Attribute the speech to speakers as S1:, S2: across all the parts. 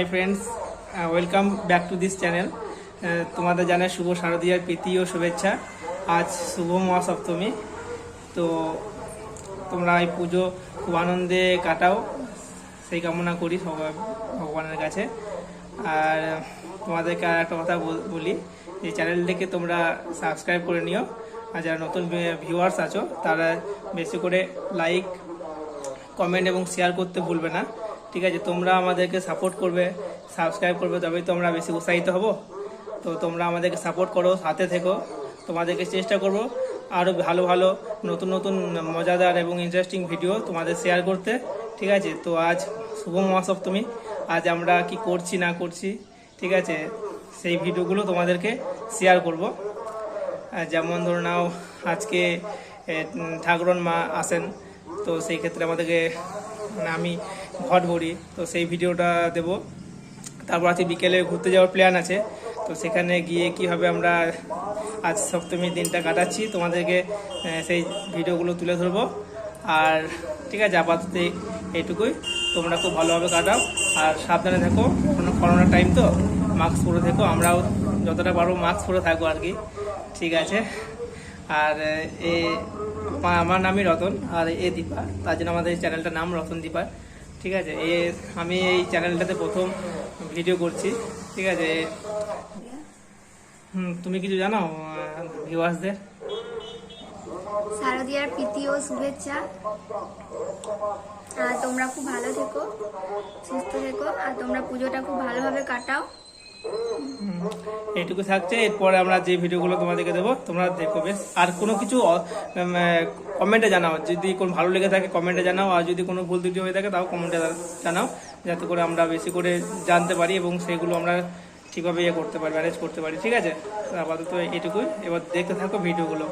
S1: Hi friends welcome back to this channel তোমাদের জানাই শুভ শারদীয়ার প্রীতি ও শুভেচ্ছা। আজ শুভ মহাসপ্তমী। তো তোমরা এই পুজো খুব আনন্দে কাটাও, সেই কামনা করি ভগবানের কাছে। আর তোমাদেরকে আর একটা কথা বল- এই চ্যানেলটিকে তোমরা সাবস্ক্রাইব করে নিও। আর যারা নতুন ভিউয়ার্স আছো, তারা বেশি করে লাইক কমেন্ট এবং শেয়ার করতে ভুলবে না। ঠিক আছে, তোমরা আমাদেরকে সাপোর্ট করবে সাবস্ক্রাইব করবে, তবেই তো আমরা বেশি উৎসাহিত হব। তো তোমরা আমাদেরকে সাপোর্ট করো, সাথে থেকো, তোমাদেরকে চেষ্টা করব আরও ভালো ভালো নতুন নতুন মজাদার এবং ইন্টারেস্টিং ভিডিও তোমাদের শেয়ার করতে। ঠিক আছে, তো আজ শুভ মহাসপ্তমী, আজ আমরা কি করছি, না করছি, ঠিক আছে, সেই ভিডিওগুলো তোমাদেরকে শেয়ার করব। যেমন ধরে নাও, আজকে ঠাকুরন মা আসেন, তো সেই ক্ষেত্রে আমাদেরকে মানে আমি ঘট ভরি, তো সেই ভিডিওটা দেব। তারপর আজকে বিকেলে ঘুরতে যাওয়ার প্ল্যান আছে, তো সেখানে গিয়ে কীভাবে আমরা আজ সপ্তমীর দিনটা কাটাচ্ছি, তোমাদেরকে সেই ভিডিওগুলো তুলে ধরবো। আর ঠিক আছে, আপাতত এইটুকুই। তোমরা খুব ভালোভাবে কাটাও, আর সাবধানে থাকো, কোনো করোনা টাইম তো মাস্ক পরে থেকো, আমরাও যতটা পারব মাস্ক পরে থাকব আর কি। ঠিক আছে? আর, এ আমার নামই রতন, আর এ, দীপা। তার জন্য আমাদের চ্যানেলটার নাম রতন দীপা। ঠিক আছে এ আমি এই চ্যানেলটাতে প্রথম ভিডিও করছি, ঠিক আছে। হুম, তুমি কিছু জানো ভিউয়ার্সদের
S2: শারদীয়ার প্রীতি ও শুভেচ্ছা। তোমরা খুব ভালো থেকো, সুস্থ থেকো, আর তোমরা পুজোটা খুব ভালোভাবে কাটাও।
S1: এইটুকু থাকছে, এরপরে আমরা যে ভিডিওগুলো তোমাদেরকে দেবো, তোমরা দেখো বেশ। আর কোনো কিছু কমেন্টে জানাও। যদি কোনো ভালো লেগে থাকে কমেন্টে জানাও। আর যদি কোনো ভুল ত্রুটি হয়ে থাকে, তাও কমেন্টে জানাও। যাতে করে আমরা বেশি করে জানতে পারি এবং সেগুলো আমরা ঠিকভাবে ইয়ে করতে পারি ম্যানেজ করতে পারি। ঠিক আছে? আপাতত এইটুকুই। এবার দেখতে থাকো ভিডিওগুলো।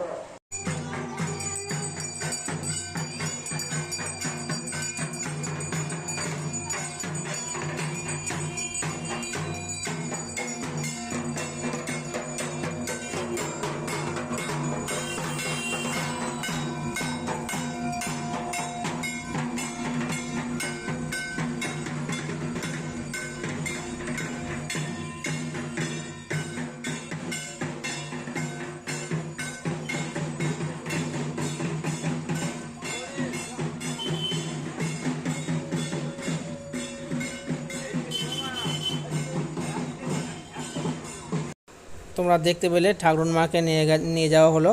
S1: তোমরা দেখতে পেলে ঠাকুরন মাকে নিয়ে নিয়ে যাওয়া হলো।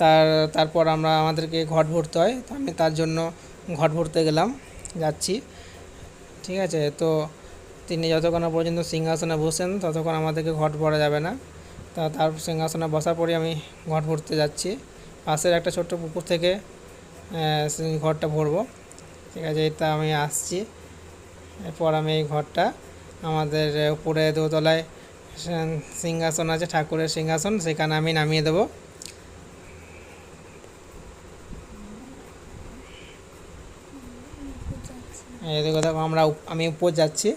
S1: তার, তারপর আমরা আমাদেরকে ঘট ভরতে হয়। তো আমি তার জন্য ঘট ভরতে গেলাম, যাচ্ছি। ঠিক আছে? তো তিনি যতক্ষণ পর্যন্ত সিংহাসনে বসেন, ততক্ষণ আমাদেরকে ঘট ভরা যাবে না। তা তার সিংহাসনে বসার পরে আমি ঘট ভরতে যাচ্ছি। পাশের একটা ছোট্ট পুকুর থেকে ঘরটা ভরবো। ঠিক আছে? এটা আমি আসছি। এরপর আমি এই ঘরটা আমাদের উপরে দোতলায় সিংহাসন আছে, ঠাকুরের সিংহাসন, সেখানে আমি নামিয়ে দেবো। এদিকে দেখো আমরা আমি উপর যাচ্ছি।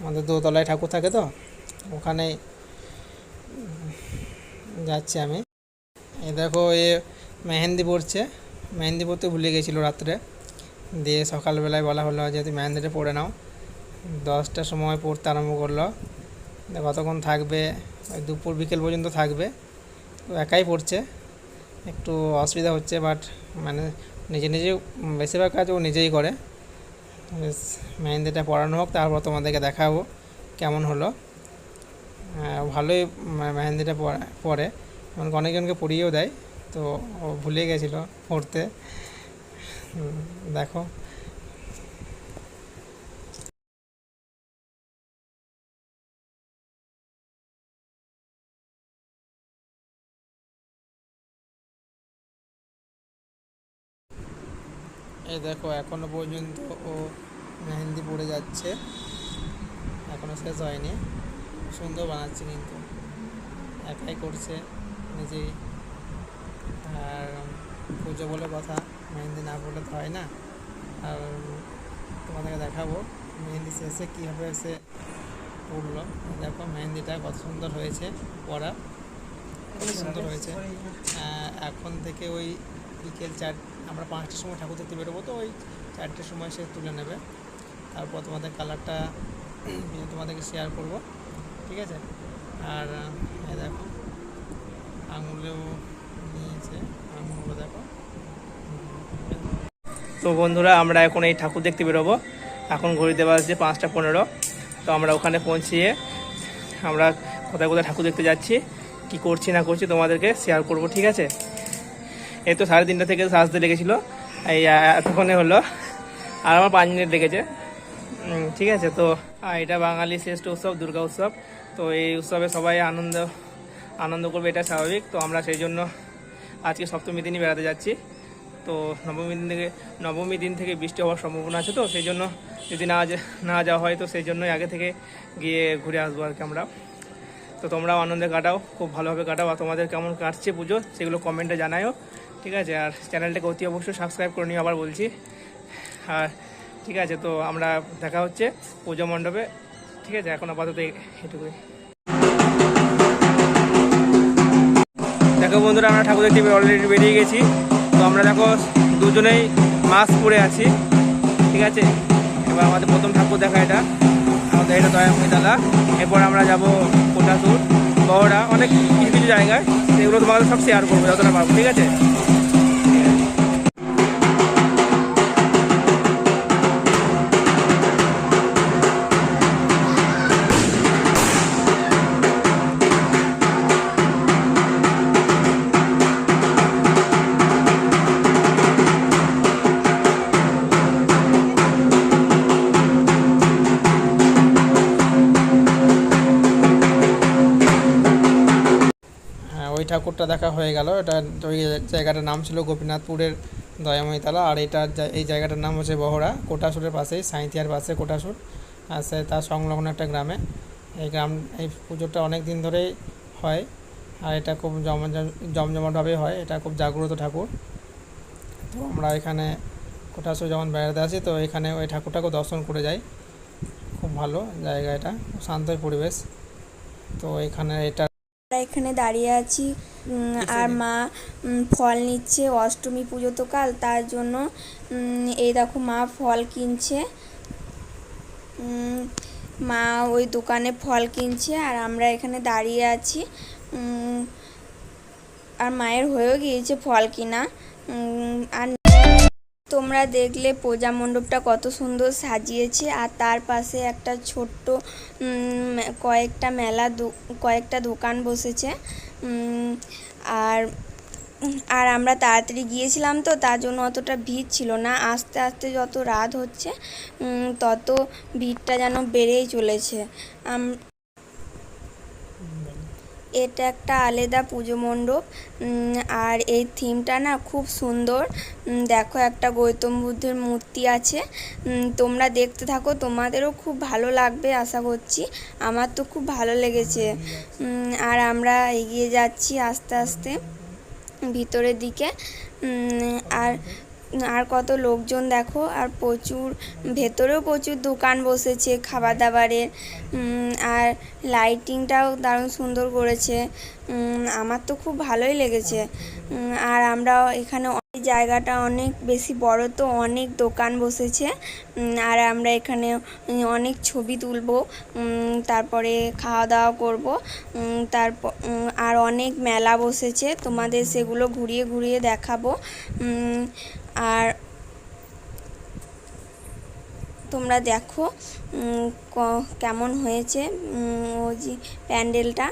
S1: আমাদের দোতলায় ঠাকুর থাকে তো, ওখানে যাচ্ছি আমি। এই দেখো, এ মেহেন্দি পড়ছে। মেহেন্দি পড়তে ভুলে গেছিল রাত্রে। দিয়ে সকালবেলায় বলা হলো যে তুই মেহেন্দিটা পড়ে নাও। দশটার সময় পড়তে আরম্ভ করল। কতক্ষণ থাকবে দুপুর, বিকেল পর্যন্ত থাকবে। তো একাই পড়ছে। একটু অসুবিধা হচ্ছে বাট মানে নিজে নিজে বেশিরভাগ কাজ ও নিজেই করে। বেশ মেহেন্দিটা পড়ানো হোক, তারপর তোমাদেরকে দেখাবো কেমন হলো। ভালোই মেহেন্দিটা পড়া- এমনকি অনেকজনকে পড়িয়েও দেয়। তো ভুলে গেছিল পড়তে। দেখো। এই দেখো এখনও পর্যন্ত ও মেহেন্দি পড়ে যাচ্ছে। এখনও শেষ হয়নি। সুন্দর বানাচ্ছে কিন্তু। একাই করছে নিজেই। আর পুজো বলে কথা মেহেন্দি না পড়লে তো হয় না। আর তোমাদেরকে দেখাবো মেহেন্দি শেষে কীভাবে সে পড়ল। দেখো মেহেন্দিটা কত সুন্দর হয়েছে পড়া খুব সুন্দর হয়েছে। এখন থেকে ওই বিকেল চার আমরা পাঁচটার সময় ঠাকুর দেখতে বেরোবো, তো ওই চারটের সময় সে তুলে নেবে। তারপর তোমাদের কালারটা তোমাদেরকে শেয়ার করব, ঠিক আছে? আর দেখো, আঙুলেও নিয়েছে, আঙুলগুলো দেখো। তো বন্ধুরা, আমরা এখন এই ঠাকুর দেখতে বেরোবো। এখন ঘড়িতে বাজছে পাঁচটা পনেরো। তো আমরা ওখানে পৌঁছিয়ে আমরা কোথায় কোথায় ঠাকুর দেখতে যাচ্ছি, কি করছি না করছি তোমাদেরকে শেয়ার করব, ঠিক আছে? এই তো সাড়ে তিনটা থেকে সাজতে লেগেছিল। এই এতক্ষণে হলো। আর আমার পাঁচ মিনিট লেগেছে। ঠিক আছে, তো এটা বাঙালি শ্রেষ্ঠ উৎসব, দুর্গা উৎসব। তো এই উৎসবে সবাই আনন্দ আনন্দ করবে, এটা স্বাভাবিক। তো আমরা সেই জন্য আজকে সপ্তমী দিনই বেড়াতে যাচ্ছি। তো নবমী দিন থেকে, নবমী দিন থেকে বৃষ্টি হওয়ার সম্ভাবনা আছে তো, সেই জন্য যদি না না যাওয়া হয় তো সেই জন্যই আগে থেকে গিয়ে ঘুরে আসব আর কি আমরা। তো তোমরাও আনন্দে কাটাও, খুব ভালোভাবে কাটাও। আর তোমাদের কেমন কাটছে পুজো, সেগুলো কমেন্টে জানাও ঠিক আছে, আর চ্যানেলটাকে অতি অবশ্যই সাবস্ক্রাইব করে নিও, আবার বলছি। আর ঠিক আছে, তো আমরা দেখা হচ্ছে পুজো মণ্ডপে। ঠিক আছে, এখন আপাতত এটুকুই। দেখো বন্ধুরা, আমরা ঠাকুর দেখতে অলরেডি বেরিয়ে গেছি। তো আমরা দেখো দুজনেই মাস্ক পরে আছি। ঠিক আছে, এবার আমাদের প্রথম ঠাকুর দেখা এটা। আমাদের এটা দয়াময়তলা এরপর আমরা যাব কোটাসুর, বহরা, অনেক কিছু কিছু জায়গায়। সেগুলো তোমাদের সব শেয়ার করব, যতটা পারব, ঠিক আছে? ঠাকুরটা দেখা হয়ে গেল। এটা ওই জায়গাটার নাম ছিল গোপীনাথপুরের দয়াময়তলা। আর এটা এই জায়গাটার নাম হচ্ছে বহরা। কোটাসুরের পাশেই, সাঁইথিয়ার পাশে কোটাসুর। আর সে তার সংলগ্ন একটা গ্রামে। এই গ্রাম, এই পুজোটা অনেক দিন ধরেই হয়। আর এটা খুব জম জমজমাটভাবে হয়। এটা খুব জাগ্রত ঠাকুর। তো আমরা এখানে কোটাসুর যখন বেড়াতে আসি, তো এখানে ওই ঠাকুরটাকে দর্শন করে যাই। খুব ভালো জায়গা এটা। শান্ত পরিবেশ। তো এখানে এটা
S2: আমরা এখানে দাঁড়িয়ে আছি আর মা ফল নিচ্ছে অষ্টমী পুজো তো কাল তার জন্য এই দেখো মা ফল কিনছে। মা ওই দোকানে ফল কিনছে আর আমরা এখানে দাঁড়িয়ে আছি। আর মায়ের হয়েও গিয়েছে ফল কিনা। আর তোমরা দেখলে পূজা মণ্ডপটা কত সুন্দর সাজিয়েছে। আর তার পাশে একটা ছোট্ট কয়েকটা মেলা কয়েকটা দোকান বসেছে। আর আর আমরা তাড়াতাড়ি গিয়েছিলাম তো, তার জন্য অতটা ভিড় ছিল না। আস্তে আস্তে যত রাত হচ্ছে তত ভিড়টা যেন বেড়েই চলেছে। এটা একটা আলাদা পুজো মণ্ডপ আর এই থিমটা না খুব সুন্দর। দেখো একটা গৌতম বুদ্ধের মূর্তি আছে। তোমরা দেখতে থাকো, তোমাদেরও খুব ভালো লাগবে আশা করছি। আমার তো খুব ভালো লেগেছে। আর আমরা এগিয়ে যাচ্ছি আস্তে আস্তে ভিতরের দিকে। আর আর কত লোকজন দেখো, আর প্রচুর, ভেতরেও প্রচুর দোকান বসেছে খাবার দাবারের আর লাইটিংটাও দারুণ সুন্দর করেছে। আমার তো খুব ভালোই লেগেছে। আর আমরা এখানে জায়গাটা অনেক বেশি বড় তো অনেক দোকান বসেছে। আর আমরা এখানে অনেক ছবি তুলব তারপরে খাওয়া দাওয়া করব তারপর আর অনেক মেলা বসেছে। তোমাদের সেগুলো ঘুরিয়ে ঘুরিয়ে দেখাবো। আর তোমরা দেখো উম, ক- কেমন হয়েছে উম, ওই যে প্যান্ডেলটা।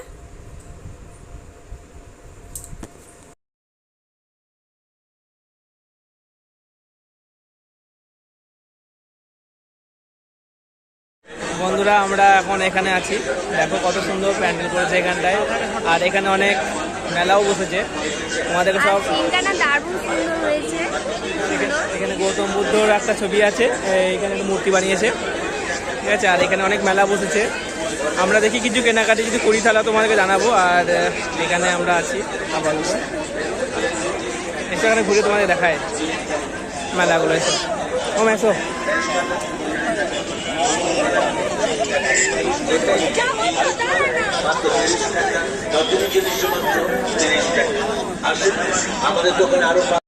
S1: বন্ধুরা আমরা এখন এখানে আছি। দেখো কত সুন্দর প্যান্ডেল করেছে এখানটায়। আর এখানে অনেক মেলাও বসেছে। তোমাদেরকে সব
S2: দারুণ সুন্দর হয়েছে।
S1: এখানে- গৌতম বুদ্ধর একটা ছবি আছে এখানে মূর্তি বানিয়েছে। ঠিক আছে, আর এখানে অনেক মেলা বসেছে। আমরা দেখি কিছু কেনাকাটি যদি করি তাহলে তোমাদেরকে জানাব, আর এখানে আমরা আছি এসে এখানে ঘুরে তোমাদের দেখায় মেলাগুলো, এসে। ও মেসো
S3: আমাদের দোকানে আরও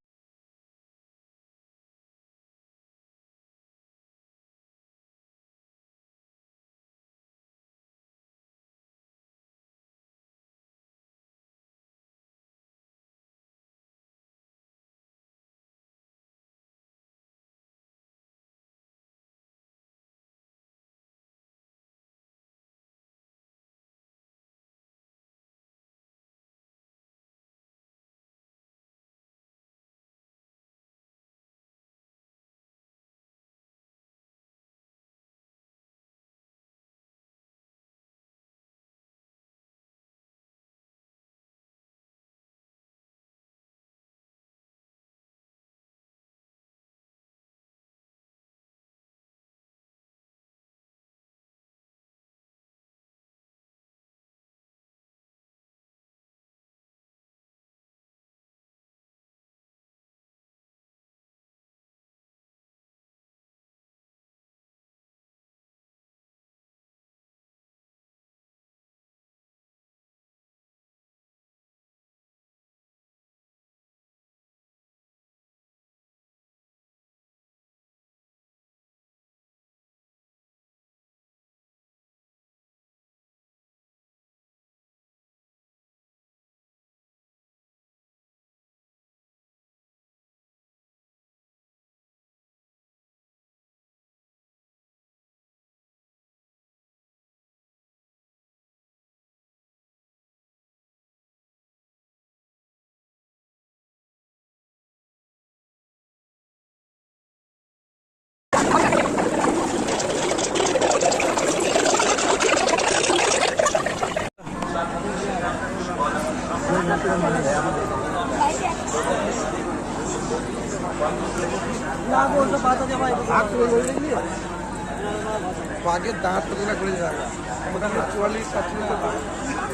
S4: বাঘের দাঁত তোলা করে যাবে মোটামুটি চুয়াল্লিশ সাতচল্লিশ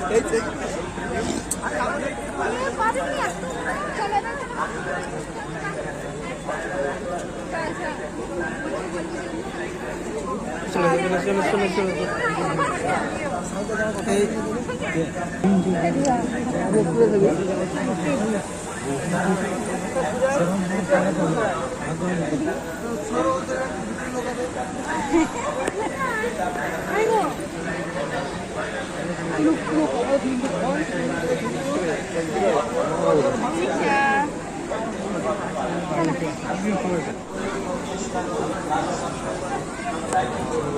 S4: এই যে
S1: চলো চলো চলো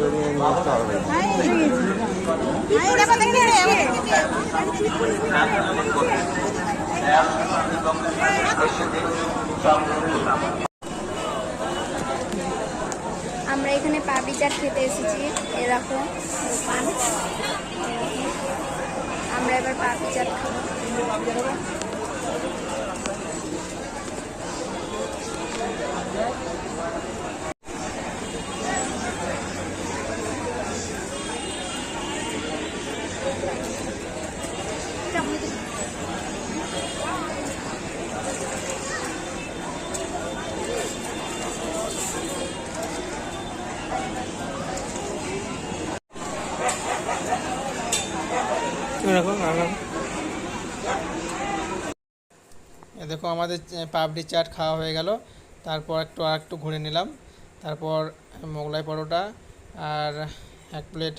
S1: চলো চলো এই
S2: আমরা চাট খেতে এসেছি এরকম। দোকান আমরা এবার পা চাট খাব।
S1: আমাদের পাপড়ি চাট খাওয়া হয়ে গেল। তারপর একটু আর একটু ঘুরে নিলাম। তারপর মোগলাই পরোটা আর এক প্লেট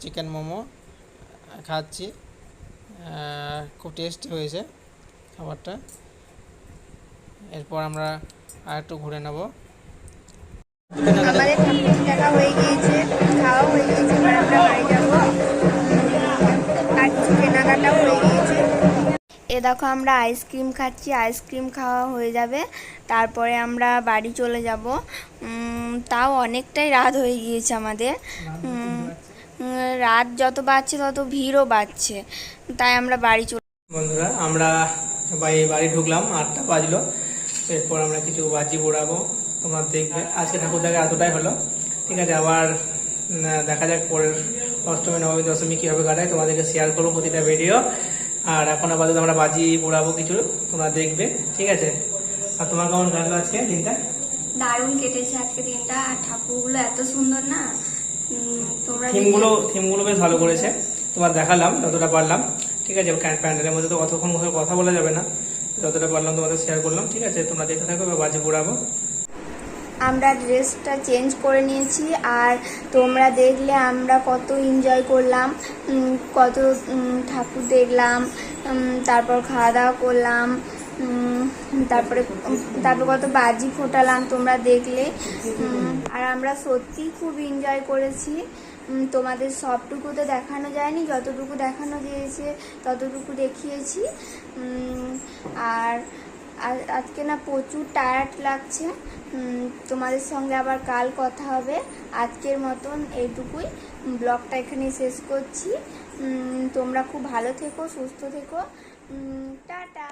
S1: চিকেন মোমো খাচ্ছি। খুব টেস্টি হয়েছে খাবারটা। এরপর আমরা আর একটু ঘুরে নেব।
S2: খাওয়া হয়ে গিয়েছে এ দেখো আমরা আইসক্রিম খাচ্ছি, আইসক্রিম খাওয়া হয়ে যাবে। তারপরে আমরা বাড়ি চলে যাব। তাও অনেকটাই রাত হয়ে গিয়েছে আমাদের। রাত যত বাড়ছে তত ভিড়ও বাড়ছে। তাই আমরা বাড়ি চলে
S1: বন্ধুরা, আমরা বাড়ি ঢুকলাম, আটটা বাজলো। এরপর আমরা কিছু বাজি পোড়াবো, তোমরা দেখবে। আজকে ঠাকুর দেখা এতটাই হলো। ঠিক আছে, আবার দেখা যাক পরের অষ্টমী, নবমী, দশমী কীভাবে কাটায়। তোমাদেরকে শেয়ার করব প্রতিটা ভিডিও আর এখন আপাতত আমরা বাজি পোড়াবো কিছু তোমরা দেখবে ঠিক আছে? আর তোমার কেমন কাটলো আজকে দিনটা?
S2: দারুণ কেটেছে আজকে দিনটা আর ঠাকুরগুলো এত সুন্দর না? তোমরা
S1: থিমগুলো থিমগুলো বেশ ভালো করেছে। তোমার দেখালাম যতটা পারলাম ঠিক আছে? প্যান্ডেলের মধ্যে তো কতক্ষণ কথা বলা যাবে না। যতটা পারলাম তোমাদের শেয়ার করলাম ঠিক আছে? তোমরা দেখতে থাকো বাজি পোড়াবো।
S2: আমরা ড্রেসটা চেঞ্জ করে নিয়েছি আর তোমরা দেখলে আমরা কত এনজয় করলাম কত ঠাকুর দেখলাম তারপর খাওয়া দাওয়া করলাম তারপরে তারপর কত বাজি ফোটালাম, তোমরা দেখলে আর আমরা সত্যি খুব এনজয় করেছি। তোমাদের সবটুকু তো দেখানো যায়নি, যতটুকু দেখানো গিয়েছে, ততটুকু দেখিয়েছি। আর আজকে না প্রচুর টায়ার্ড লাগছে তোমাদের সঙ্গে আবার কাল কথা হবে। আজকের মতন এইটুকুই। ব্লগটা এখানে শেষ করছি। তোমরা খুব ভালো থেকো, সুস্থ থেকো। টাটা।